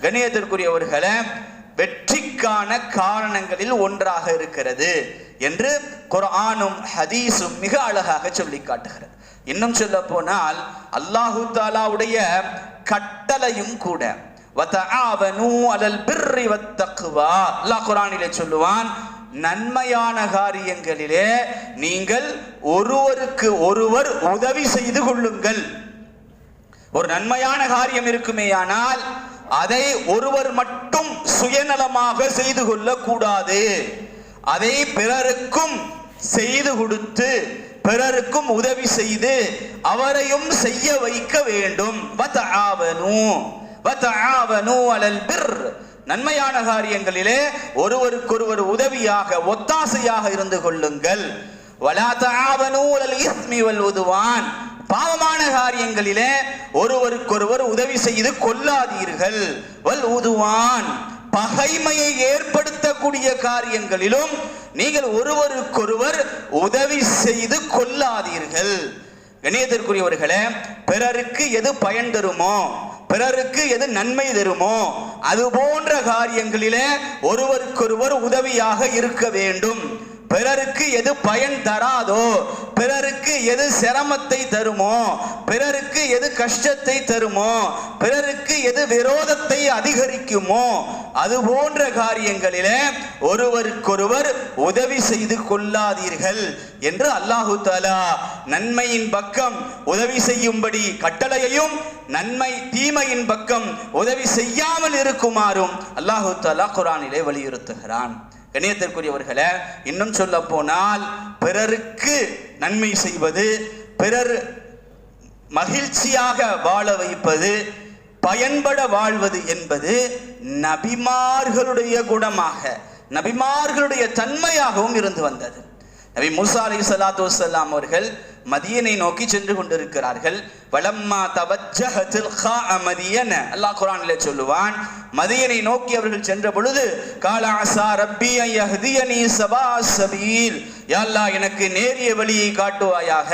கணியத்திற்குரியவர்களை வெற்றிக்கான காரணங்களில் ஒன்றாக இருக்கிறது என்று குரானும் ஹதீஸும் மிக அழகாக சொல்லி காட்டுகிறது இன்னும் சொல்ல போனால் அல்லாஹு தாலாவுடைய கட்டளையும் கூட அலல் அல்லாஹ் குரானிலே சொல்லுவான் நன்மையான காரியங்களிலே நீங்கள் ஒருவருக்கு ஒருவர் உதவி செய்து கொள்ளுங்கள். ஒரு நன்மையான காரியம் இருக்குமேயானால் அதை ஒருவர் மட்டும் சுயநலமாக செய்து கொள்ள கூடாது அதை பிறருக்கும் செய்து கொடுத்து பிறருக்கும் உதவி செய்து அவரையும் செய்ய வைக்க வேண்டும். அலல் நன்மையான காரியங்களிலே ஒருவருக்கொருவர் உதவியாக ஒத்தாசையாக இருந்து கொள்ளுங்கள். வலா அலல் இஸ்மி வல்வதுவான் பாவமான காரியங்களிலே ஒருவருக்கொருவர் உதவி செய்து கொள்ளாதீர்கள். வல் உதுவான் பகைமையை ஏற்படுத்தக்கூடிய காரியங்களிலும் நீங்கள் ஒருவருக்கொருவர் உதவி செய்து கொள்ளாதீர்கள். இணையத்திற்குரியவர்களே பிறருக்கு எது பயன் தருமோ பிறருக்கு எது நன்மை தருமோ அது போன்ற காரியங்களிலே ஒருவருக்கொருவர் உதவியாக இருக்க வேண்டும். பிறருக்கு எது பயன் தராதோ பிறருக்கு எது சிரமத்தை தருமோ பிறருக்கு எது கஷ்டத்தை தருமோ பிறருக்கு எது விரோதத்தை அதிகரிக்குமோ அது போன்ற காரியங்களிலே ஒருவருக்கொருவர் உதவி செய்து கொள்ளாதீர்கள் என்று அல்லாஹு தாலா நன்மையின் பக்கம் உதவி செய்யும்படி கட்டளையையும் நன்மை தீமையின் பக்கம் உதவி செய்யாமல் இருக்குமாறும் அல்லாஹு தாலா குரானிலே வலியுறுத்துகிறான். கணியத்திற்குரியவர்களே இன்னும் சொல்ல போனால் பிறருக்கு நன்மை செய்வது பிறர் மகிழ்ச்சியாக வாழ வைப்பது பயன்பட வாழ்வது என்பது நபிமார்களுடைய குணமாக நபிமார்களுடைய தன்மையாகவும் இருந்து வந்தது. நபி முசா அலி சலாத்து அவர்கள் மதியனை நோக்கி சென்று கொண்டிருக்கிறார்கள். வலம்மா தவஜஹ மதியன. அல்லாஹ் குரானில் சொல்லுவான் மதியனை நோக்கி அவர்கள் சென்ற பொழுது காலாசா ரப்பி யஹ்தியனி சபா சபீல். யா எனக்கு நேரிய வழியை காட்டுவாயாக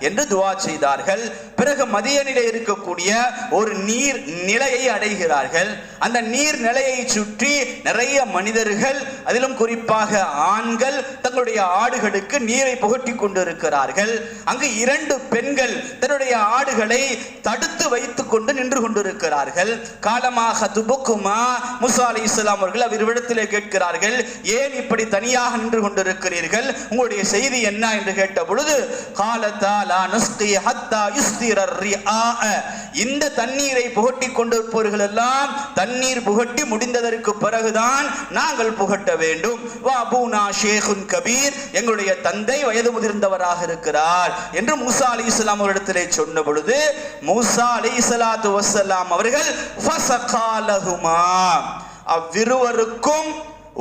என்று துவா செய்தார்கள். பிறகு மதியனிலே இருக்கக்கூடிய ஒரு நீர் நிலையை அடைகிறார்கள். அந்த நீர் நிலையை சுற்றி நிறைய மனிதர்கள் அதிலும் குறிப்பாக ஆண்கள் தங்களுடைய ஆடுகளுக்கு நீரை புகட்டி கொண்டிருக்கிறார்கள். அங்கு இரண்டு பெண்கள் தன்னுடைய ஆடுகளை தடுத்து வைத்துக் கொண்டு நின்று கொண்டிருக்கிறார்கள். காலமாக துபுக்குமா முசா அலி இஸ்லாம் அவர்கள் அவரிடத்திலே கேட்கிறார்கள் ஏன் இப்படி தனியாக நின்று கொண்டிருக்கிறீர்கள்? உங்களுடைய செய்தி என்ன? என்று கேட்ட பொழுது காலத்தாலா நுஸ்கி ஹத்தா யுஸ்திரர் இந்த தண்ணீரை புகட்டி கொண்டிருப்பவர்கள் எல்லாம் தண்ணீர் புகட்டி முடிந்ததற்கு பிறகுதான் நாங்கள் புகட்ட வேண்டும். வாபூனா ஷேகுன் கபீர் எங்களுடைய தந்தை வயது முதிர்ந்தவராக இருக்கிறார் என்று மூசா அலி இஸ்லாம் அவரிடத்திலே சொன்ன பொழுது மூசா அலி இஸ்லாத்து வசலாம் அவர்கள் அவ்விருவருக்கும்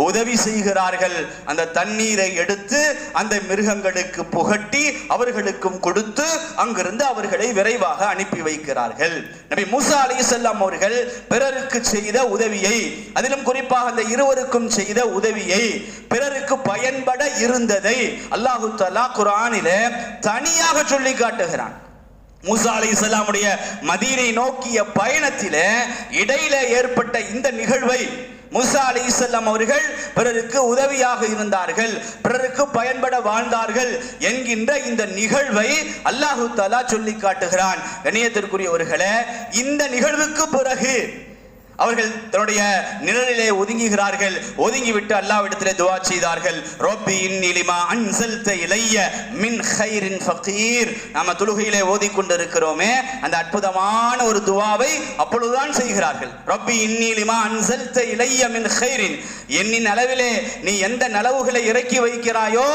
உதவி செய்கிறார்கள். அந்த தண்ணீரை எடுத்து அந்த மிருகங்களுக்கு புகட்டி அவர்களுக்கும் கொடுத்து அங்கிருந்து அவர்களை விரைவாக அனுப்பி வைக்கிறார்கள். நபி மூசா அலைஹிஸ்ஸலாம் அவர்கள் பிறருக்கு செய்த உதவியை அதிலும் குறிப்பாக அந்த இருவருக்கும் செய்த உதவியை பிறருக்கு பயன்பட இருந்ததை அல்லாஹு தலா குரானில தனியாக சொல்லி காட்டுகிறான். மூசா அலி இஸ்லாமுடைய மதீனை நோக்கிய பயணத்தில இடையில ஏற்பட்ட இந்த நிகழ்வை முசா அலி இஸ்லாம் அவர்கள் பிறருக்கு உதவியாக இருந்தார்கள் பிறருக்கு பயன்பட வாழ்ந்தார்கள் என்கின்ற இந்த நிகழ்வை அல்லாஹு தாலா சொல்லி காட்டுகிறான். கணியத்திற்குரியவர்களே இந்த நிகழ்வுக்கு பிறகு அவர்கள் தன்னுடைய நிழலிலே ஒதுங்குகிறார்கள். ஒதுங்கிவிட்டு அல்லாவிடத்திலே துவா செய்தார்கள். ரொப்பி இன்னிலிமா அன்சல்த இலைய மின் ஹைரின் ஃபகீர். நம்ம தொழுகையிலே ஓதிக்கொண்டிருக்கிறோமே அந்த அற்புதமான ஒரு துவாவை அப்பொழுதுதான் செய்கிறார்கள். ரொப்பி இன்னிலிமா அன்சல்த இலைய மின் ஹைரின் என்னின் அளவிலே நீ எந்த நலவுகளை இறக்கி வைக்கிறாயோ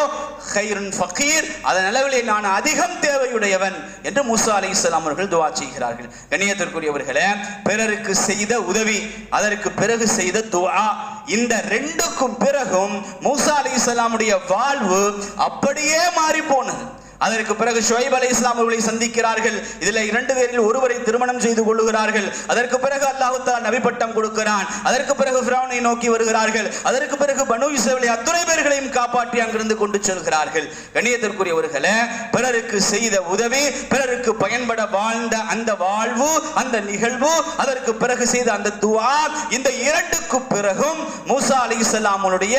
ஹைரின் ஃபகீர். அதன் அளவிலே நான் அதிகம் தேவையுடையவன் என்று மூசா அலி இஸ்லாம் அவர்கள் துவா செய்கிறார்கள். கண்ணியத்திற்குரியவர்களே பிறருக்கு செய்த உதவி அதற்கு பிறகு செய்த துஆ. இந்த ரெண்டுக்கும் பிறகும் மூசா அலி இஸ்லாமுடைய வாழ்வு அப்படியே மாறி போனது அதற்கு பிறகு ஷுவைப் அலை இஸ்லாம் அவர்களை சந்திக்கிறார்கள். இதில் இரண்டு பேரில் ஒருவரை திருமணம் செய்து கொள்ளுகிறார்கள். அதற்கு பிறகு அல்லாஹுத்தா நபி பட்டம் கொடுக்கிறான். அதற்கு பிறகு ஃபிரௌனை நோக்கி வருகிறார்கள். அதற்கு பிறகு பனு இஸ்ரவேலை அத்துணை பேர்களையும் காப்பாற்றி அங்கிருந்து கொண்டு செல்கிறார்கள். கண்ணியத்திற்குரியவர்களே பிறருக்கு செய்த உதவி பிறருக்கு பயன்பட வாழ்ந்த அந்த வாழ்வு அந்த நிகழ்வு அதற்கு பிறகு செய்த அந்த துவா இந்த இரண்டுக்கு பிறகும் மூசா அலைஹிஸ்ஸலாமுடைய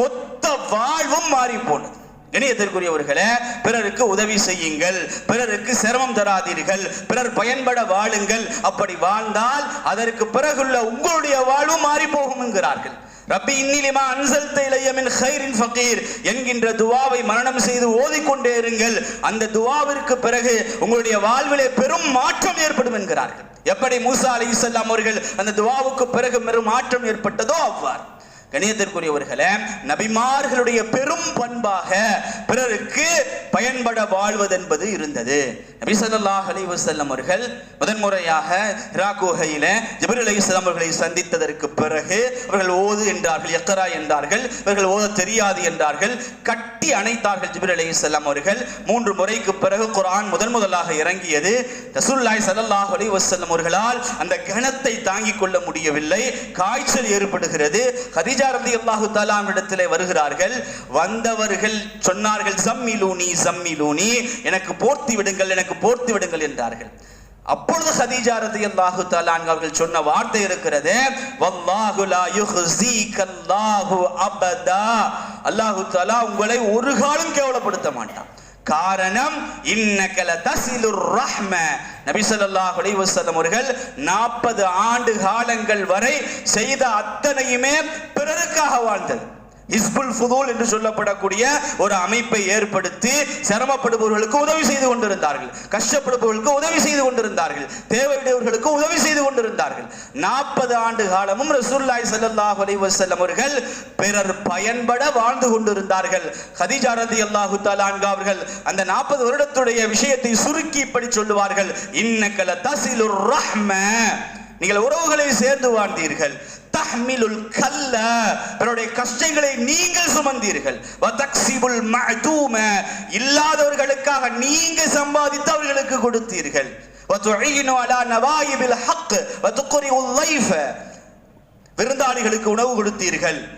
மொத்த வாழ்வும் மாறி போனது. இணையத்திற்குரியவர்களே பிறருக்கு உதவி செய்யுங்கள் பிறருக்கு சிரமம் தராதீர்கள் பிறர் பயன்பட வாழுங்கள். அப்படி வாழ்ந்தால் அதற்கு பிறகுள்ள உங்களுடைய வாழ்வும் மாறி போகும் என்கிறார்கள் ரப்பி இன்னிலிமா அன்சல்த இளையமின் ஹைரின் ஃபகீர் என்கின்ற துவாவை மரணம் செய்து ஓதிக்கொண்டே இருங்கள். அந்த துவாவிற்கு பிறகு உங்களுடைய வாழ்விலே பெரும் மாற்றம் ஏற்படும் என்கிறார்கள். எப்படி மூசா அலைஹிஸ்ஸலாம் அவர்கள் அந்த துவாவுக்கு பிறகு பெரும் மாற்றம் ஏற்பட்டதோ அவ்வாறு. கணியத்திற்குரியவர்களே நபிமார்களுடைய பெரும் பண்பாக பிறருக்கு பயன்பட வாழ்வது என்பது இருந்தது. நபி ஸல்லல்லாஹு அலைஹி வஸல்லம் அவர்கள் முதன்முறையாக ஹிரா குகையில ஜபிர் அலி இஸ்லாம் அவர்களை சந்தித்ததற்கு பிறகு அவர்கள் ஓது என்றார்கள் எக்கரா என்றார்கள் இவர்கள் ஓத தெரியாது என்றார்கள் கட்டி அணைத்தார்கள் ஜிபிர் அலி இஸ்லாம் அவர்கள். மூன்று முறைக்கு பிறகு குரான் முதன் முதலாக இறங்கியது. ரசூல்லாய் சல்லாஹ் அலி வசல்லம் அவர்களால் அந்த கணத்தை தாங்கிக் கொள்ள முடியவில்லை. காய்ச்சல் ஏற்படுகிறது. ஹதீஜா ரலியல்லாஹு தஆலா இடத்திலே வருகிறார்கள். வந்தவர்கள் சொன்னார்கள் சம்மிலூனி சம்மிலூனி எனக்கு போர்த்தி விடுங்கள் எனக்கு போர்த்தி விடுங்கள் என்றார்கள். அப்பொழுது ஹதீஜா ரதி அல்லாஹு தஆலா அவர்கள் சொன்ன வார்த்தை இருக்கிறது வல்லாஹு லா யுஹ்ஸீகல்லாஹு அபதா. அல்லாஹு தலா உங்களை ஒரு காலம் கேவலப்படுத்த மாட்டான். காரணம் இன்னக்கல தசிலுர் ரஹ்ம. நபிசல்லாஹ் ஸல்லல்லாஹு அவர்கள் 40 ஆண்டு காலங்கள் வரை செய்த அத்தனையுமே பிறருக்காக வாழ்ந்தது. ஹிஸ்புல் ஃபுதூல் என்று சொல்லப்படக்கூடிய ஒரு அமைப்பை ஏற்படுத்தி சிரமப்படுபவர்களுக்கு உதவி செய்து கொண்டிருந்தார்கள். கஷ்டப்படுபவர்களுக்கு உதவி செய்து கொண்டிருந்தார்கள். தேவையுடையவர்களுக்கு உதவி செய்து கொண்டிருந்தார்கள். நாற்பது ஆண்டு காலமும் ரசூல்லாய் சல்லாஹ் அலி வசல்லம் அவர்கள் பிறர் பயன்பட வாழ்ந்து கொண்டிருந்தார்கள். ஹதிஜா ரதி அல்லாஹு தாலான்கா அவர்கள் அந்த நாற்பது வருடத்துடைய விஷயத்தை சுருக்கி இப்படி சொல்லுவார்கள். இன்னக்கல தசிலுர் ரஹ்ம. நீங்கள் உறவுகளை சேர்ந்து வாழ்ந்தீர்கள். தஹ்மிலுல் கல்ல. பிறருடைய கஷ்டங்களை நீங்கள் சுமந்தீர்கள். வதக்சிபுல் மஅதூம. இல்லாதவர்களுக்காக நீங்க சம்பாதித்து அவர்களுக்கு கொடுத்தீர்கள். வதுஈனு அலா நவாயிபில் ஹக். வதுக்ரிஉல் லைஃப. விருந்தாளிகளுக்கு உணவு கொடுத்தீர்கள்.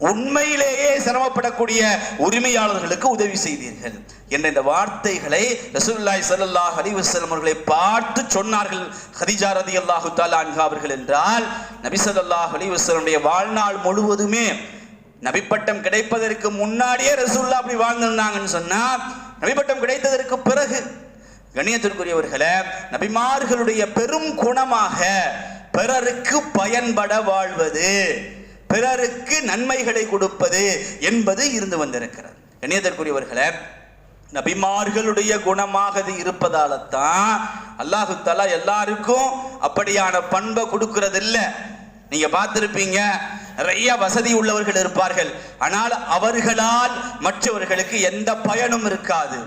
உண்மையிலேயே சிரமப்படக்கூடிய உரிமையாளர்களுக்கு உதவி செய்தீர்கள் என்ற இந்த வார்த்தைகளை ரசூல்லாய் ஸல்லல்லாஹு அலைஹி அவர்களை பார்த்து சொன்னார்கள். ஹதிஜா ரதி அல்லாஹு அன்ஹா அவர்கள் என்றால் நபி ஸல்லல்லாஹு வாழ்நாள் முழுவதுமே நபிப்பட்டம் கிடைப்பதற்கு முன்னாடியே ரசூல்லா அப்படி வாழ்ந்திருந்தாங்கன்னு சொன்னா நபிப்பட்டம் கிடைத்ததற்கு பிறகு கணியத்திற்குரியவர்களை நபிமார்களுடைய பெரும் குணமாக பிறருக்கு பயன்பட வாழ்வது பிறருக்கு நன்மைகளை கொடுப்பது என்பது இருந்து வந்திருக்கிறது. கண்ணியத்திற்குரியவர்களே நபிமார்களுடைய குணமாக இது இருப்பதால தான் அல்லாஹு தலா எல்லாருக்கும் அப்படியான பண்பை கொடுக்கறது இல்லை நீங்க பார்த்துருப்பீங்க நிறைய வசதி உள்ளவர்கள் இருப்பார்கள். ஆனால் அவர்களால் மற்றவர்களுக்கு எந்த பயனும் இருக்காது.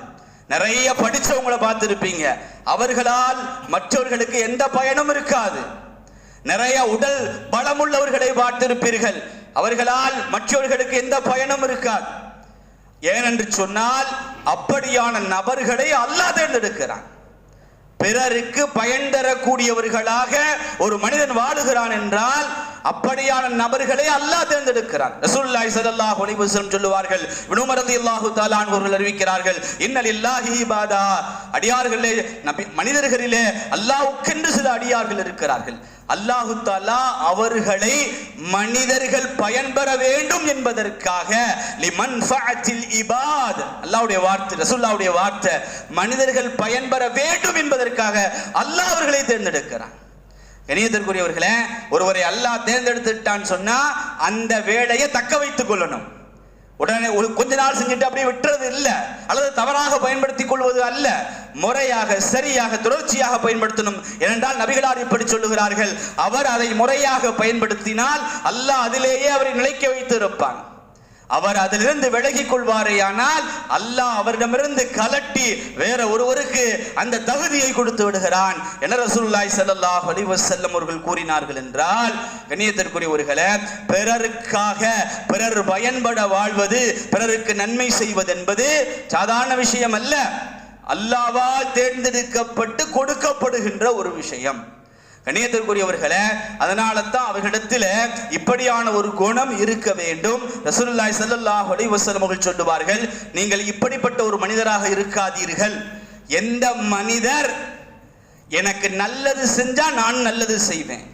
நிறைய படிச்சவங்களை பார்த்துருப்பீங்க. அவர்களால் மற்றவர்களுக்கு எந்த பயனும் இருக்காது. நிறைய உடல் பலமுள்ளவர்களை பார்த்திருப்பீர்கள். அவர்களால் மற்றவர்களுக்கு எந்த பயனும் இருக்காது. ஏனென்று சொன்னால் அப்படியான நபர்களை அல்லாஹ் தேர்ந்தெடுக்கிறான். பிறருக்கு பயன் தரக்கூடியவர்களாக ஒரு மனிதன் வாழுகிறான் என்றால் அப்படியான நபர்களை அல்லாஹ் தேர்ந்தெடுக்கிறான். ரசூலுல்லாஹி ஸல்லல்லாஹு அலைஹி வஸல்லம் சொல்லுவார்கள் இப்னு உமர் ரலியல்லாஹு தஆலா அவர்கள் அறிவிக்கிறார்கள் இன்னல் இல்லாஹி இபாதா. அடியார்களே நபி மனிதர்களிலே அல்லாஹ்வுக்கென்று சில அடியார்கள் இருக்கிறார்கள். அல்லாஹு தாலா அவர்களை மனிதர்கள் பயன்பெற வேண்டும் என்பதற்காக இபாத். அல்லாவுடைய வார்த்தை ரசூல்லாவுடைய வார்த்தை மனிதர்கள் பயன்பெற வேண்டும் என்பதற்காக அல்லாஹ் அவர்களை தேர்ந்தெடுக்கிறான். கணியத்திற்குரியவர்களே ஒருவரை அல்லாஹ் தேர்ந்தெடுத்துட்டான்னு சொன்னா அந்த வேலையை தக்க வைத்துக் கொள்ளணும். உடனே ஒரு கொஞ்ச நாள் செஞ்சுட்டு அப்படியே விட்டுறது இல்லை. அல்லது தவறாக பயன்படுத்தி கொள்வது அல்ல. முறையாக சரியாக தொடர்ச்சியாக பயன்படுத்தணும். ஏனென்றால் நபிகளார் இப்படி சொல்லுகிறார்கள். அவர் அதை முறையாக பயன்படுத்தினால் அல்லாஹ் அதிலேயே அவரை நிலைக்க வைத்து இருப்பான் அவர் அதிலிருந்து விலகிக் கொள்வாரேயானால் அல்லாஹ் அவரிடமிருந்து கலட்டி வேற ஒருவருக்கு அந்த தகுதியை கொடுத்து விடுகிறான் என ரசூல்லாய் சல்லாஹ் அலிவசல்லம் அவர்கள் கூறினார்கள் என்றால் கண்ணியத்திற்குரியவர்களே பிறருக்காக பிறர் பயன்பட வாழ்வது பிறருக்கு நன்மை செய்வது என்பது சாதாரண விஷயம் அல்ல. அல்லாவால் தேர்ந்தெடுக்கப்பட்டு கொடுக்கப்படுகின்ற ஒரு விஷயம். கணியத்திற்குரியவர்களே அதனால தான் அவர்களிடத்தில் இப்படியான ஒரு குணம் இருக்க வேண்டும். ரசூலுல்லாய் சல்லாஹ் அலி வஸல்லம் சொல்லுவார்கள் நீங்கள் இப்படிப்பட்ட ஒரு மனிதராக இருக்காதீர்கள். எந்த மனிதர் எனக்கு நல்லது செஞ்சா நான் நல்லது செய்வேன்.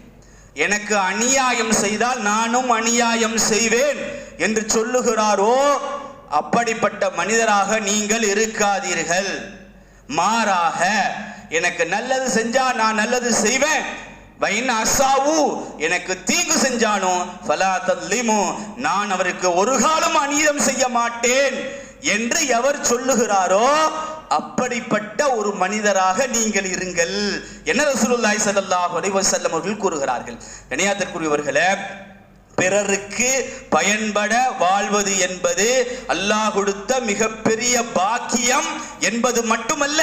எனக்கு அநியாயம் செய்தால் நானும் அநியாயம் செய்வேன். என்று சொல்லுகிறாரோ அப்படிப்பட்ட மனிதராக நீங்கள் இருக்காதீர்கள். மாறாக எனக்கு நல்லது செஞ்சா நான் நல்லது செய்வேன். வைன் அசாவு எனக்கு தீங்கு செஞ்சானோ ஃபலா தல்லிமு நான் அவருக்கு ஒரு காலம் அநீதம் செய்ய மாட்டேன் என்று எவர் சொல்லுகிறாரோ அப்படிப்பட்ட ஒரு மனிதராக நீங்கள் இருங்கள் என்ன ரசூலுல்லாய் ஸல்லல்லாஹு அலைஹி அவர்கள் கூறுகிறார்கள். கணியாத்திற்குரியவர்களே பிறருக்கு பயன்பட வாழ்வது என்பது அல்லாஹ் கொடுத்த மிகப்பெரிய பாக்கியம் என்பது மட்டுமல்ல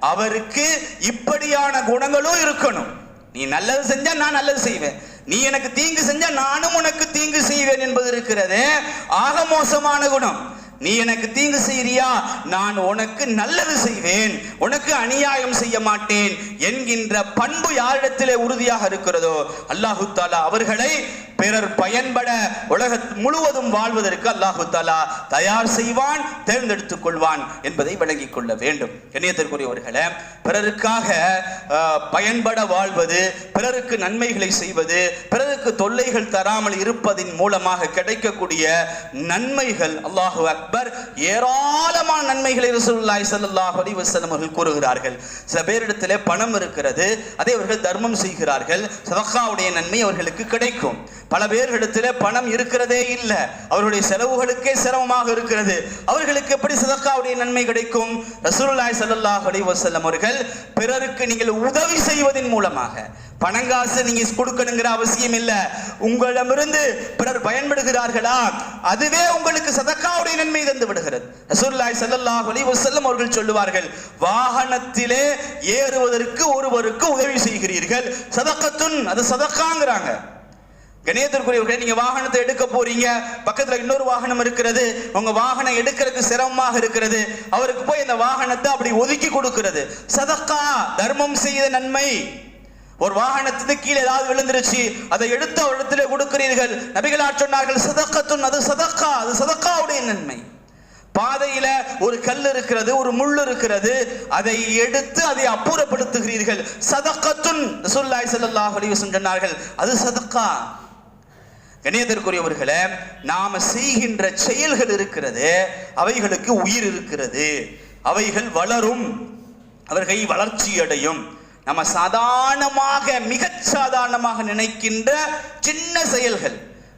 அவருக்கு இப்படியான குணங்களும் இருக்கணும். நீ நல்லது செஞ்சா நான் நல்லது செய்வேன். நீ எனக்கு தீங்கு செஞ்சா நானும் உனக்கு தீங்கு செய்வேன் என்பது இருக்கிறது. ஆக மோசமான குணம். நீ எனக்கு தீங்கு செய்றியா? நான் உனக்கு நல்லது செய்வேன். உனக்கு அநியாயம் செய்ய மாட்டேன் என்கின்ற பண்பு யாரிடத்திலே உறுதியாக இருக்கிறதோ? அல்லாஹு தாலா அவர்களை பிறர் பயன்பட உலக முழுவதும் வாழ்வதற்கு அல்லாஹு தாலா தயார் செய்வான் தேர்ந்தெடுத்துக் கொள்வான் என்பதை விளங்கிக் கொள்ள வேண்டும். கண்ணியத்திற்குரியவர்களே பிறருக்காக பயன்பட வாழ்வது பிறருக்கு நன்மைகளை செய்வது பிறருக்கு தொல்லைகள் தராமல் இருப்பதின் மூலமாக கிடைக்கக்கூடிய நன்மைகள் அல்லாஹு அக்பர் ஏராளமான நன்மைகளை ரசூலுல்லாஹி ஸல்லல்லாஹு அலைஹி வஸல்லம் அவர்கள் கூறுகிறார்கள். சில பேரிடத்தில் பணம் இருக்கிறது அதை அவர்கள் தர்மம் செய்கிறார்கள் சதக்காவுடைய நன்மை அவர்களுக்கு கிடைக்கும். பல பேர்களிடத்தில் பணம் இருக்கிறதே இல்லை அவர்களுடைய செலவுகளுக்கே சிரமமாக இருக்கிறது. அவர்களுக்கு எப்படி சதக்காவுடைய நன்மை கிடைக்கும்? ரசூலுல்லாஹி ஸல்லல்லாஹு அலைஹி வஸல்லம் அவர்கள் பிறருக்கு நீங்கள் உதவி செய்வதன் மூலமாக. பணங்காசு நீங்க கொடுக்கணுங்கிற அவசியம் இல்ல. உங்களிடமிருந்து பிறர் பயன்படுகிறார்களா? அதுவே உங்களுக்கு சதக்காவுடைய நன்மை தந்து விடுகிறது. ரசூலுல்லாஹி சல்லாஹ் அலி வசல்லம் அவர்கள் சொல்லுவார்கள் வாகனத்திலே ஏறுவதற்கு ஒருவருக்கு உதவி செய்கிறீர்கள். சதக்கத்துன் அது சதக்காங்கிறாங்க. கணேதற்குரியவர்களே நீங்க வாகனத்தை எடுக்க போறீங்க பக்கத்துல இன்னொரு வாகனம் இருக்கிறது உங்க வாகனம் எடுக்கிறதுக்கு சிரமமாக இருக்கிறது அவருக்கு போய் இந்த வாகனத்தை அப்படி ஒதுக்கி கொடுக்கிறது. சதக்கா தர்மம் செய்த நன்மை. ஒரு வாகனத்துக்கு கீழே ஏதாவது விழுந்துருச்சு அதை எடுத்து இடத்துல கொடுக்கிறீர்கள். நபிகளார் சொன்னார்கள் சதக்கத்துன் அது சதக்கா அது சதக்காவுடைய நன்மை. பாதையில ஒரு கல் இருக்கிறது ஒரு முள் இருக்கிறது அதை எடுத்து அதை அப்புறப்படுத்துகிறீர்கள். சதக்கத்துன் சுல்லாய் சல்லாஹ் அலைஹி சொன்னார்கள் அது சதக்கா. கணியத்திற்குரியவர்களே நாம செய்கின்ற செயல்கள் இருக்கிறது அவைகளுக்கு உயிர் இருக்கிறது அவைகள் வளரும் அவர்கள் வளர்ச்சி அடையும் நம்ம சாதாரணமாக மிக சாதாரணமாக நினைக்கின்ற சின்ன செயல்கள்.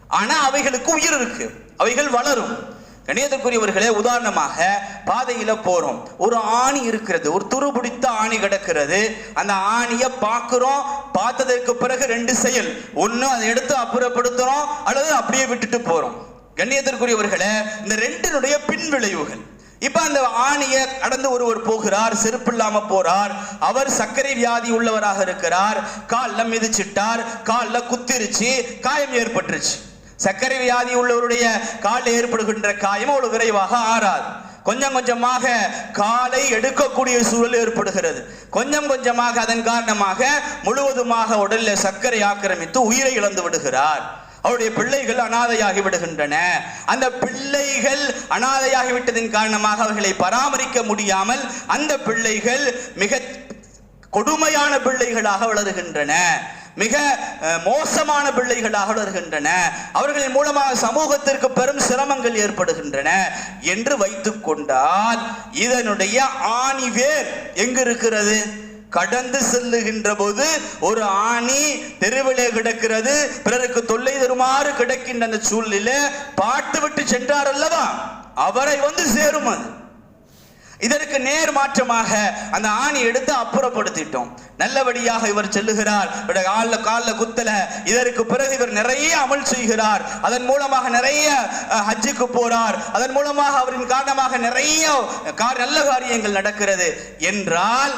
ஆனா அவைகளுக்கு உயிர் இருக்கு. அவைகள் வளரும். கணியத்திற்குரியவர்களே உதாரணமாக பாதையில போறோம். ஒரு ஆணி இருக்கிறது. ஒரு துரு பிடித்த ஆணி கிடக்கிறது. அந்த ஆணியை பார்க்கிறோம். பார்த்ததற்கு பிறகு ரெண்டு செயல். ஒண்ணு அதை எடுத்து அப்புறப்படுத்துறோம். அல்லது அப்படியே விட்டுட்டு போறோம். கண்ணியத்திற்குரியவர்களே இந்த ரெண்டினுடைய பின் விளைவுகள் இப்ப அந்த ஆணியர் கடந்து ஒருவர் போகிறார் செருப்பு இல்லாம போறார். அவர் சர்க்கரை வியாதி உள்ளவராக இருக்கிறார். கால்ல மிதிச்சிட்டார். கால்ல குத்திருச்சு. காயம் ஏற்பட்டுருச்சு. சர்க்கரை வியாதி உள்ளவருடைய காலில் ஏற்படுகின்ற காயம் அவ்வளவு விரைவாக ஆறாது. கொஞ்சம் கொஞ்சமாக காலை எடுக்கக்கூடிய சூழல் ஏற்படுகிறது. கொஞ்சம் கொஞ்சமாக அதன் காரணமாக முழுவதுமாக உடலில் சர்க்கரை ஆக்கிரமித்து உயிரை இழந்து விடுகிறார். அவருடைய பிள்ளைகள் அனாதையாகி விடுகின்றன. அந்த பிள்ளைகள் அனாதையாகி விட்டதின் காரணமாக அவர்களை பராமரிக்க முடியாமல் அந்த பிள்ளைகள் மிக கொடுமையான பிள்ளைகளாக வளருகின்றன. மிக மோசமான பிள்ளைகளாக வளர்கின்றன. அவர்களின் மூலமாக சமூகத்திற்கு பெரும் சிரமங்கள் ஏற்படுகின்றன என்று வைத்துக்கொண்டால் இதனுடைய ஆணிவேர் எங்கு இருக்கிறது கடந்து செல்லுகின்ற போது ஒரு ஆணி தெருவிலே கிடக்கிறது. பிறருக்கு தொல்லை தருமாறு கிடக்கின்ற அந்த சூழ்நிலை பாட்டு விட்டு சென்றார் அல்லவா? அவரை வந்து சேரும் அது. இதற்கு நேர் மாற்றமாக அந்த ஆணி எடுத்து அப்புறப்படுத்திட்டோம். நல்லபடியாக இவர் செல்லுகிறார். இவருடைய காலில் காலில் குத்தல. இதற்கு பிறகு இவர் நிறைய அமல் செய்கிறார். அதன் மூலமாக நிறைய ஹஜ்ஜுக்கு போறார். அதன் மூலமாக அவரின் காரணமாக நிறைய நல்ல காரியங்கள் நடக்கிறது. என்றால்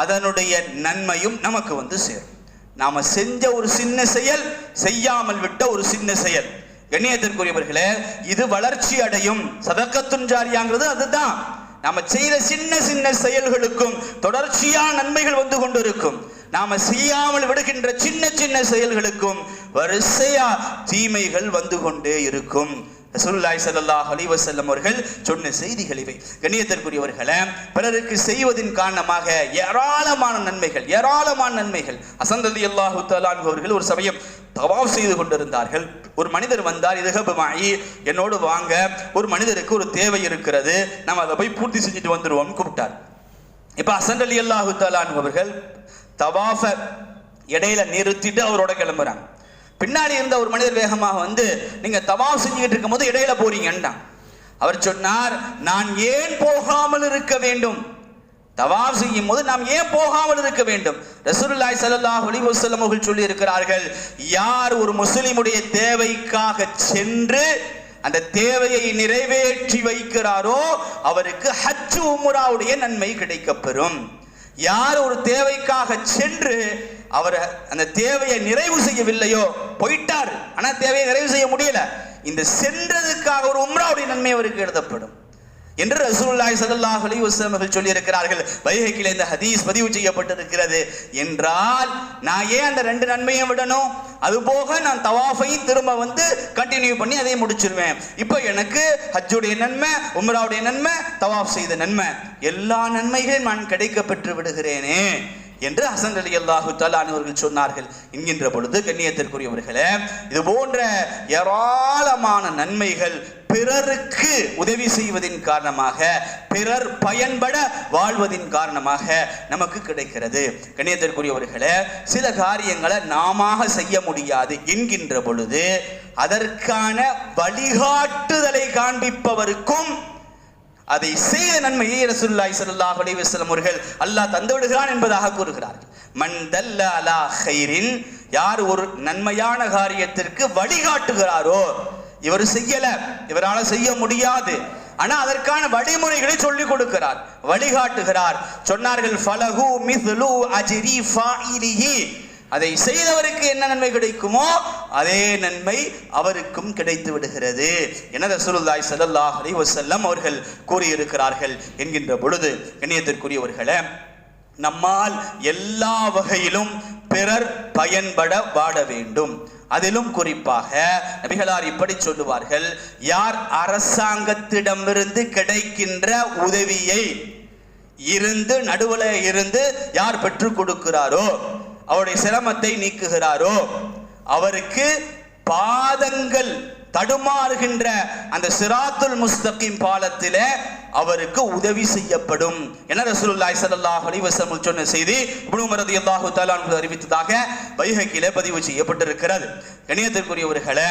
அதனுடைய நன்மையும் நமக்கு வந்து சேரும். நாம செஞ்ச ஒரு சின்ன செயல் செய்யாமல் விட்ட ஒரு சின்ன செயல். கண்ணியத்திற்குரியவர்களே இது வளர்ச்சி அடையும். சதக்கத்துன் ஜாரியாங்கிறது அதுதான். நாம செய்த சின்ன சின்ன செயல்களுக்கும் தொடர்ச்சியான நன்மைகள் வந்து கொண்டிருக்கும். நாம செய்யாமல் விடுகின்ற சின்ன சின்ன செயல்களுக்கும் வரிசையா தீமைகள் வந்து கொண்டே இருக்கும். ரசூலுல்லாஹி சல்லாஹ் அலைஹி வஸல்லம் அவர்கள் சொன்ன செய்திகள் இவை. கண்ணியத்திற்குரியவர்களை பிறருக்கு செய்வதின் காரணமாக ஏராளமான நன்மைகள் ஏராளமான நன்மைகள். அசந்ததி அல்லாஹு தஆலா அவர்கள் ஒரு சமயம் தவாப் செய்து கொண்டிருந்தார்கள். ஒரு மனிதர் வந்தார் இதுகபமாயி என்னோடு வாங்க ஒரு மனிதருக்கு ஒரு தேவை இருக்கிறது நம்ம அதை போய் பூர்த்தி செஞ்சுட்டு வந்துடுவோம் கூப்பிட்டார். இப்போ அசந்தலி அலி அல்லாஹு தஆலான் அவர்கள் தவாஃப இடையில நிறுத்திட்டு அவரோட கிளம்புறாங்க. பின்னாடி இருந்த ஒரு மனிதர் வேகமாக வந்து நீங்க தவாஃப் செஞ்சுக்கிட்டு இருக்கும்போது இடையில போறீங்கன்னா அவர் சொன்னார் நான் ஏன் போகாமல் இருக்க வேண்டும்? தவாஃப் செய்யும் போது நாம் ஏன் போகாமல் இருக்க வேண்டும்? ரசூலுல்லாஹி ஸல்லல்லாஹு அலைஹி வஸல்லம் அவர்கள் சொல்லி இருக்கிறார்கள் யார் ஒரு முஸ்லிமுடைய தேவைக்காக சென்று அந்த தேவையை நிறைவேற்றி வைக்கிறாரோ அவருக்கு ஹஜ் உம்ராவுடைய நன்மை கிடைக்கப்பெறும். யார் ஒரு தேவைக்காக சென்று அவர் அந்த தேவையை நிறைவு செய்யவில்லையோ போயிட்டார். ஆனால் தேவையை நிறைவு செய்ய முடியல. இந்த சென்றதுக்காக ஒரு உம்ராவுடைய நன்மை அவருக்கு எழுதப்படும். என்று ரசூல்லாய் சதல்லாஹ் அலி வஸல்லம் சொல்லியிருக்கிறார்கள். வைகைக்கில் இந்த ஹதீஸ் பதிவு செய்யப்பட்டிருக்கிறது. என்றால் நான் ஏன் அந்த ரெண்டு நன்மையும் விடணும்? அது போக நான் தவாஃபையும் திரும்ப வந்து கண்டினியூ பண்ணி அதை முடிச்சிருவேன். இப்போ எனக்கு ஹஜ்ஜுடைய நன்மை உம்ராவுடைய நன்மை தவாஃப் செய்த நன்மை. எல்லா நன்மைகளையும் நான் கிடைக்க பெற்று விடுகிறேனே. என்று ஹசன் அலி அல்லாஹு அவர்கள் சொன்னார்கள். என்கின்ற பொழுது கண்ணியத்திற்குரியவர்களே இது போன்ற ஏராளமான நன்மைகள் பிறருக்கு உதவி செய்வதின் காரணமாக பிறர் பயன்பட வாழ்வதின் காரணமாக நமக்கு கிடைக்கிறது. கண்ணியத்திற்குரியவர்களே சில காரியங்களை நாம செய்ய முடியாது. என்கின்ற பொழுது அதற்கான வழிகாட்டுதலை காண்பிப்பவருக்கும் அதை செய்த நன்மையை ரசூல்லாய் சல்லாஹ் அலைஹி வஸல்லம் அவர்கள் அல்லாஹ் தந்து விடுகிறான் என்பதாக கூறுகிறார்கள். மன் தல்ல அலா ஹைரின் யார் ஒரு நன்மையான காரியத்திற்கு வழிகாட்டுகிறாரோ இவர் செய்யல இவரால் செய்ய முடியாது. ஆனா அதற்கான வழிமுறைகளை சொல்லிக் கொடுக்கிறார் வழிகாட்டுகிறார். சொன்னார்கள் ஃபலஹு மிஸ்லு அஜிரி ஃபாயிலிஹி. அதை செய்தவருக்கு என்ன நன்மை கிடைக்குமோ அதே நன்மை அவருக்கும் கிடைத்து விடுகிறது. என ரசூலுல்லாய் ஸல்லல்லாஹு அலி வசல்லம் அவர்கள் கூறியிருக்கிறார்கள் என்கின்ற பொழுது கண்ணியத்திற்குரியவர்களே நம்மால் எல்லா வகையிலும் பிறர் பயன்பட வாட வேண்டும். அதிலும் குறிப்பாக நபிகளார் இப்படி சொல்லுவார்கள் யார் அரசாங்கத்திடமிருந்து கிடைக்கின்ற உதவியை இருந்து நடுவில் இருந்து யார் பெற்றுக் கொடுக்கிறாரோ அவருடைய சிரமத்தை நீக்குகிறாரோ? அவருக்கு பாதங்கள் தடுமாறுகின்ற அந்த சிராத்துல் முஸ்தகிம் பாலத்தில அவருக்கு உதவி செய்யப்படும். என ரசூலுல்லாஹி ஸல்லல்லாஹு அலைஹி வஸல்லம் சொன்ன செய்தி? இப்னு உமர் ரலியல்லாஹு தஆலா அறிவித்ததாக பைஹக்கிலே பதிவு செய்யப்பட்டிருக்கிறது. கணியத்திற்குரியவர்களே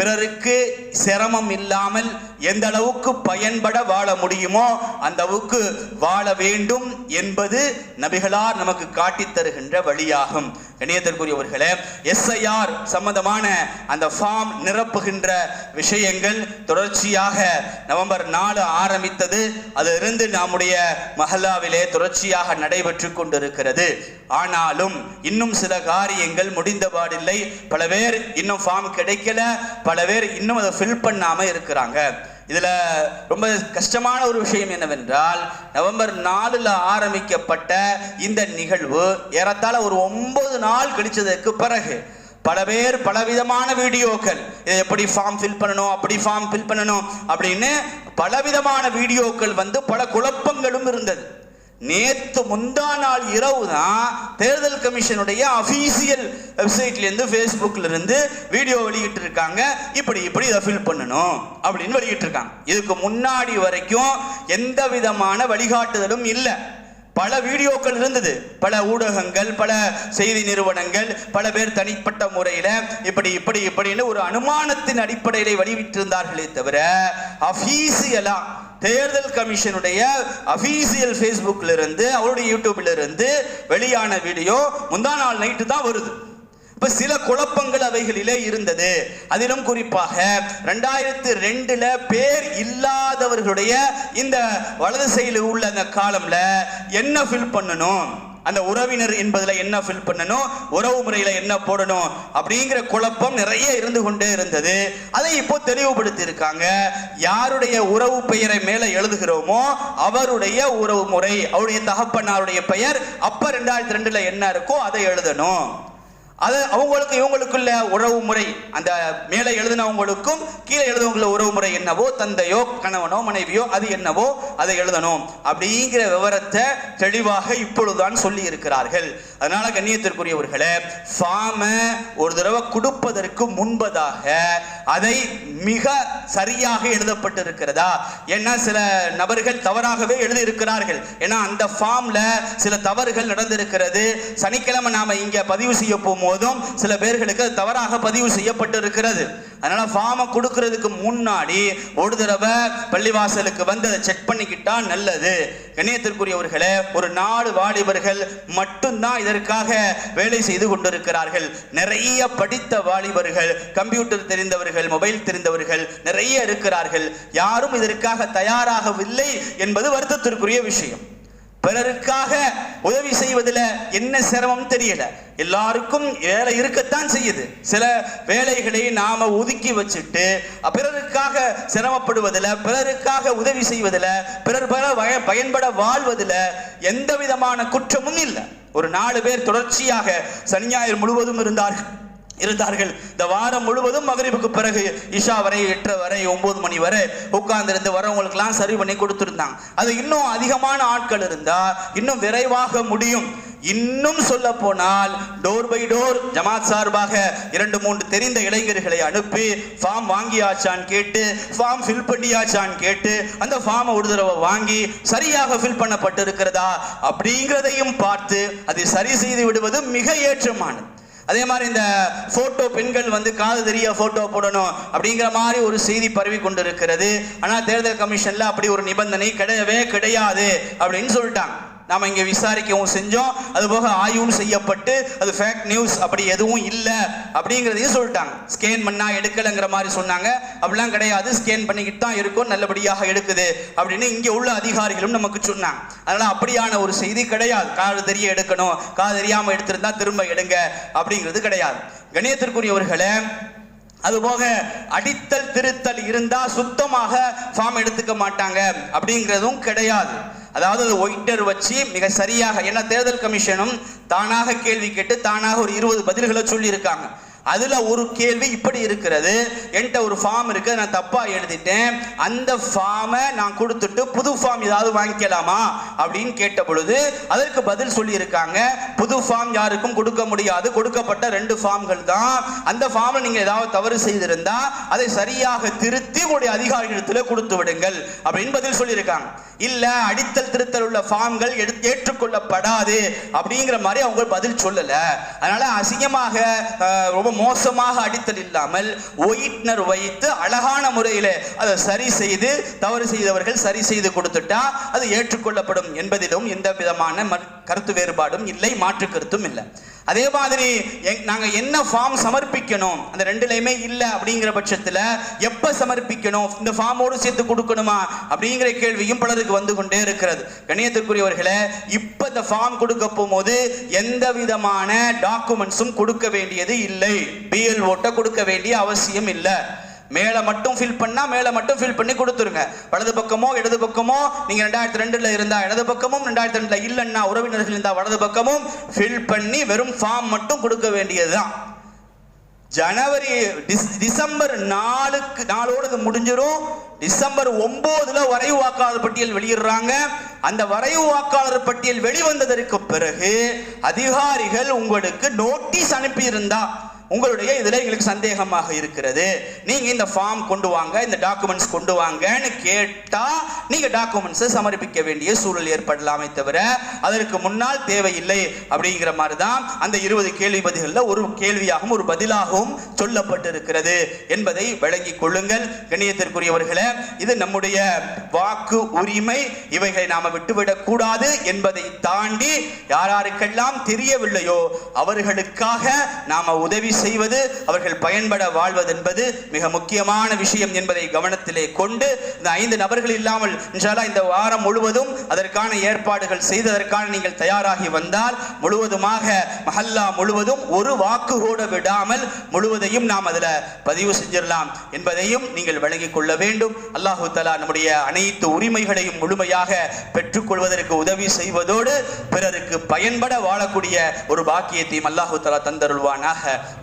பிறருக்கு சிரமம் இல்லாமல் எந்த அளவுக்கு பயன்பட வாழ முடியுமோ அந்த அளவுக்கு வாழ வேண்டும் என்பது நபிகளார் நமக்கு காட்டித் தருகின்ற வழியாகும். இணையத்திற்குரியவர்களே எஸ்ஐஆர் சம்பந்தமான அந்த ஃபார்ம் நிரப்புகின்ற விஷயங்கள் தொடர்ச்சியாக நவம்பர் நாலு ஆரம்பித்தது. அதிலிருந்து நம்முடைய மஹல்லாவிலே தொடர்ச்சியாக நடைபெற்று கொண்டிருக்கிறது. ஆனாலும் இன்னும் சில காரியங்கள் முடிந்தபாடில்லை. பல பேர் இன்னும் ஃபார்ம் கிடைக்கல. பல பேர் இன்னும் அதை ஃபில் பண்ணாமல் இருக்கிறாங்க. இதில் ரொம்ப கஷ்டமான ஒரு விஷயம் என்னவென்றால் நவம்பர் நாலில் ஆரம்பிக்கப்பட்ட இந்த நிகழ்வு ஏறத்தாழ ஒரு ஒன்பது நாள் கழிச்சதற்கு பிறகு பல பேர் பலவிதமான வீடியோக்கள் இதை எப்படி ஃபார்ம் ஃபில் பண்ணணும் அப்படி ஃபார்ம் ஃபில் பண்ணணும் அப்படின்னு பலவிதமான வீடியோக்கள் வந்து பல குழப்பங்களும் இருந்தது. நேத்து முந்தா நாள் இரவு தான் தேர்தல் கமிஷனுடைய அஃபீஷியல் வெப்சைட்ல இருந்து இருந்து வீடியோ வெளியிட்டு இருக்காங்க இப்படி இப்படி இதை ஃபில் பண்ணணும் அப்படின்னு வெளியிட்டு இருக்காங்க இதுக்கு முன்னாடி வரைக்கும் எந்த விதமான வழிகாட்டுதலும் இல்லை. பல வீடியோக்கள் இருந்தது. பல ஊடகங்கள் பல செய்தி நிறுவனங்கள் பல பேர் தனிப்பட்ட முறையில் இப்படி இப்படி இப்படின்னு ஒரு அனுமானத்தின் அடிப்படையிலே வெளியிட்டிருந்தார்களே தவிர அஃபீசியலாக தேர்தல் கமிஷனுடைய அபிஷியல் ஃபேஸ்புக்கில் இருந்து அவருடைய யூடியூப்ல இருந்து வெளியான வீடியோ முந்தா நாள் நைட்டு தான் வருது. இப்போ சில குழப்பங்கள் அவைகளிலே இருந்தது. அதிலும் குறிப்பாக ரெண்டாயிரத்து ரெண்டுல பேர் இல்லாதவர்களுடைய இந்த வலது செயலில் உள்ள அந்த காலம்ல என்ன ஃபில் பண்ணணும்? அந்த உறவினர் என்பதுல என்ன ஃபில் பண்ணணும்? உறவு முறையில என்ன போடணும்? அப்படிங்கிற குழப்பம் நிறைய இருந்து கொண்டே இருந்தது. அதை இப்போ தெளிவுபடுத்தி இருக்காங்க யாருடைய உறவு பெயரை மேல எழுதுகிறோமோ அவருடைய உறவு முறை அவருடைய தகப்பனாருடைய பெயர் அப்ப ரெண்டாயிரத்தி ரெண்டுல என்ன இருக்கோ அதை எழுதணும். அது அவங்களுக்கு இவங்களுக்குள்ள உறவு முறை அந்த மேலே எழுதினவங்களுக்கும் கீழே எழுதுவங்கள உறவு முறை என்னவோ தந்தையோ கணவனோ மனைவியோ அது என்னவோ அதை எழுதணும். அப்படிங்கிற விவரத்தை தெளிவாக இப்பொழுதுதான் சொல்லி இருக்கிறார்கள் அதனால கண்ணியத்திற்குரியவர்களே ஃபார்ம ஒரு தடவை கொடுப்பதற்கு முன்பதாக அதை மிக சரியாக எழுதப்பட்டிருக்கிறதா? ஏன்னா சில நபர்கள் தவறாகவே எழுதியிருக்கிறார்கள். ஏன்னா அந்த ஃபார்ம்ல சில தவறுகள் நடந்திருக்கிறது. சனிக்கிழமை நாம இங்க பதிவு செய்ய போதும். சில பேர்களுக்கு அது தவறாக பதிவு செய்யப்பட்டு இருக்கிறது அதனால ஃபார்மை கொடுக்கறதுக்கு முன்னாடி ஒரு தடவை பள்ளிவாசலுக்கு வந்து அதை செக் பண்ணிக்கிட்டா நல்லது. கண்ணியத்திற்குரியவர்களே ஒரு நாலு வாலிபர்கள் மட்டும்தான் இதற்காக வேலை செய்து கொண்டிருக்கிறார்கள். நிறைய படித்த வாலிபர்கள் கம்ப்யூட்டர் தெரிந்தவர்கள் மொபைல் தெரிந்தவர்கள் நிறைய இருக்கிறார்கள். யாரும் இதற்காக தயாராகவில்லை என்பது வருத்தத்திற்குரிய விஷயம். பிறருக்காக உதவி செய்வதில் என்ன சிரமம் தெரியல. எல்லாருக்கும் வேலை இருக்கத்தான் செய்யுது. சில வேலைகளை நாம ஒதுக்கி வச்சுட்டு பிறருக்காக சிரமப்படுவதில் பிறருக்காக உதவி செய்வதில் பிறர் பல வய- பயன்பட வாழ்வதில் எந்த விதமான குற்றமும் இல்லை. ஒரு நாலு பேர் தொடர்ச்சியாக சனி ஞாயிறு முழுவதும் இருந்தார்கள். இருந்தார்கள். இந்த வாரம் முழுவதும் மகரிபுக்கு பிறகு இஷா வரை எட்டு வரை ஒன்பது மணி வரை உட்கார்ந்திருந்து வரவங்களுக்கெல்லாம் சரி பண்ணி கொடுத்துருந்தாங்க அது இன்னும் அதிகமான ஆட்கள் இருந்தா இன்னும் விரைவாக முடியும். இன்னும் சொல்ல போனால் டோர் பை டோர் ஜமாத் சார்பாக இரண்டு மூன்று தெரிந்த இளைஞர்களை அனுப்பி ஃபார்ம் வாங்கியாச்சான்னு கேட்டு ஃபார்ம் ஃபில் பண்ணியாச்சான்னு கேட்டு அந்த ஃபார்மை ஒரு தடவை வாங்கி சரியாக ஃபில் பண்ணப்பட்டிருக்கிறதா? அப்படிங்கிறதையும் பார்த்து அதை சரி செய்து விடுவது மிக ஏற்றமானது. அதே மாதிரி இந்த போட்டோ பெண்கள் வந்து காது தெரிய போட்டோ போடணும் அப்படிங்கிற மாதிரி ஒரு செய்தி பரவி கொண்டிருக்கிறது. ஆனால் தேர்தல் கமிஷன்ல அப்படி ஒரு நிபந்தனை கிடையவே கிடையாது அப்படின்னு சொல்லிட்டாங்க. நாம இங்க விசாரிக்கவும் செஞ்சோம். அது போக ஆய்வும் செய்யப்பட்டு அது ஃபேக் நியூஸ் அப்படி எதுவும் இல்லை அப்படிங்கிறதையும் சொல்லிட்டாங்க. ஸ்கேன் பண்ணா எடுக்கலைங்கிற மாதிரி சொன்னாங்க. அப்படிலாம் கிடையாது. ஸ்கேன் பண்ணிக்கிட்டு தான் இருக்கும். நல்லபடியாக எடுக்குது. அப்படின்னு இங்க உள்ள அதிகாரிகளும் நமக்கு சொன்னாங்க. அதனால அப்படியான ஒரு செய்தி கிடையாது. காது தெரிய எடுக்கணும். காது தெரியாம எடுத்திருந்தா திரும்ப எடுங்க. அப்படிங்கிறது கிடையாது. கணியத்திற்குரியவர்களே அதுபோக அடித்தல் திருத்தல் இருந்தா சுத்தமாக ஃபார்ம் எடுத்துக்க மாட்டாங்க. அப்படிங்கிறதும் கிடையாது. அதாவது அது ஒயிட்டர் வச்சு மிக சரியாக ஏன்னா தேர்தல் கமிஷனும் தானாக கேள்வி கேட்டு தானாக ஒரு இருபது பதில்களை சொல்லியிருக்காங்க. அதுல ஒரு கேள்வி இப்படி இருக்கிறது. என்கிட்ட ஒரு ஃபார்ம் இருக்கு நான் தப்பா எழுதிட்டேன். அந்த ஃபார்மை நான் கொடுத்துட்டு புது ஃபார்ம் ஏதாவது வாங்கிக்கலாமா அப்படின்னு கேட்ட பொழுது அதற்கு பதில் சொல்லி இருக்காங்க புது ஃபார்ம் யாருக்கும் கொடுக்க முடியாது. கொடுக்கப்பட்ட ரெண்டு ஃபார்ம்கள் தான். அந்த ஃபார்மை நீங்க ஏதாவது தவறு செய்திருந்தா அதை சரியாக திருத்தி உங்களுடைய அதிகாரிகளிடத்தில் கொடுத்து விடுங்கள் அப்படின்னு பதில் சொல்லியிருக்காங்க. இல்ல அடித்தல் திருத்தல் உள்ள ஃபார்ம்கள் எடுத்து ஏற்றுக்கொள்ளப்படாது அப்படிங்கிற மாதிரி அவங்க பதில் சொல்லல. அதனால அசிங்கமாக ரொம்ப மோசமாக அடித்தல் இல்லாமல் ஒயிட்னர் வைத்து அழகான முறையில் அதை சரி செய்து தவறு செய்தவர்கள் சரி செய்து கொடுத்துட்டா அது ஏற்றுக்கொள்ளப்படும் என்பதிலும் எந்த விதமான கருத்து வேறுபாடும் இல்லை மாற்று கருத்தும் இல்லை. அதே மாதிரி நாங்கள் என்ன ஃபார்ம் சமர்ப்பிக்கணும் அந்த ரெண்டுலையுமே இல்லை அப்படிங்கிற பட்சத்தில் எப்போ சமர்ப்பிக்கணும் இந்த ஃபார்மோடு சேர்த்து கொடுக்கணுமா அப்படிங்கிற கேள்வியும் பலருக்கு வந்து கொண்டே இருக்கிறது. கணியத்திற்குரியவர்களே இப்போ இந்த ஃபார்ம் கொடுக்க போகும்போது எந்த விதமான டாக்குமெண்ட்ஸும் கொடுக்க வேண்டியது இல்லை. பிஎல்ஓட்டை கொடுக்க வேண்டிய அவசியம் இல்லை. மேலே மட்டும் ஃபில் பண்ணால் மேலே மட்டும் ஃபில் பண்ணி கொடுத்துருங்க. வலது பக்கமோ இடது பக்கமோ நீங்கள் ரெண்டாயிரத்தி ரெண்டில் இருந்தால் இடது பக்கமும் ரெண்டாயிரத்தி ரெண்டில் இல்லைன்னா உறவினர்கள் இருந்தால் வலது பக்கமும் ஃபில் பண்ணி வெறும் ஃபார்ம் மட்டும் கொடுக்க வேண்டியது தான் ஜனவரி டிஸ்- டிசம்பர் நாலுக்கு நாளோடு இது டிசம்பர் ஒன்பதுல வரைவு வாக்காளர் பட்டியல் வெளியிடுறாங்க. அந்த வரைவு வாக்காளர் பட்டியல் வெளிவந்ததற்கு பிறகு அதிகாரிகள் உங்களுக்கு நோட்டீஸ் அனுப்பியிருந்தா உங்களுடைய இதுல எங்களுக்கு சந்தேகமாக இருக்கிறது. நீங்க இந்த ஃபார்ம் கொண்டு வாங்க இந்த டாக்குமெண்ட்ஸ் கொண்டு வாங்கன்னு கேட்டா நீங்க டாக்குமெண்ட்ஸை சமர்ப்பிக்க வேண்டிய சூழல் ஏற்படலாமே தவிர அதற்கு முன்னால் தேவையில்லை அப்படிங்கிற மாதிரி தான் அந்த இருபது கேள்வி பதில்களில் ஒரு கேள்வியாகவும் ஒரு பதிலாகவும் சொல்லப்பட்டிருக்கிறது என்பதை விளங்கிக் கொள்ளுங்கள். கணியத்திற்குரியவர்களே இது நம்முடைய வாக்கு உரிமை. இவைகளை நாம விட்டுவிடக்கூடாது என்பதை தாண்டி யாராருக்கெல்லாம் தெரியவில்லையோ அவர்களுக்காக நாம உதவி செய்வது அவர்கள் பயன்பட வாழ்வது என்பது மிக முக்கியமான விஷயம் என்பதை கவனத்திலே கொண்டு இந்த ஐந்து நபர்கள் இல்லாமல் இன்ஷால்லா இந்த வாரம் முழுவதும் அதற்கான ஏற்பாடுகள் செய்ததற்கான நீங்கள் தயாராகி வந்தால் முழுவதுமாக மஹல்லா முழுவதும் ஒரு வாக்கு கூட விடாமல் முழுவதையும் நாம் அதில் பதிவு செஞ்சிடலாம் என்பதையும் நீங்கள் விளங்கிக் கொள்ள வேண்டும். அல்லாஹு தலா நம்முடைய அனைத்து உரிமைகளையும் முழுமையாக பெற்றுக்கொள்வதற்கு உதவி செய்வதோடு பிறருக்கு பயன்பட வாழக்கூடிய ஒரு பாக்கியத்தையும் அல்லாஹு தலா தந்தருள்வானாக.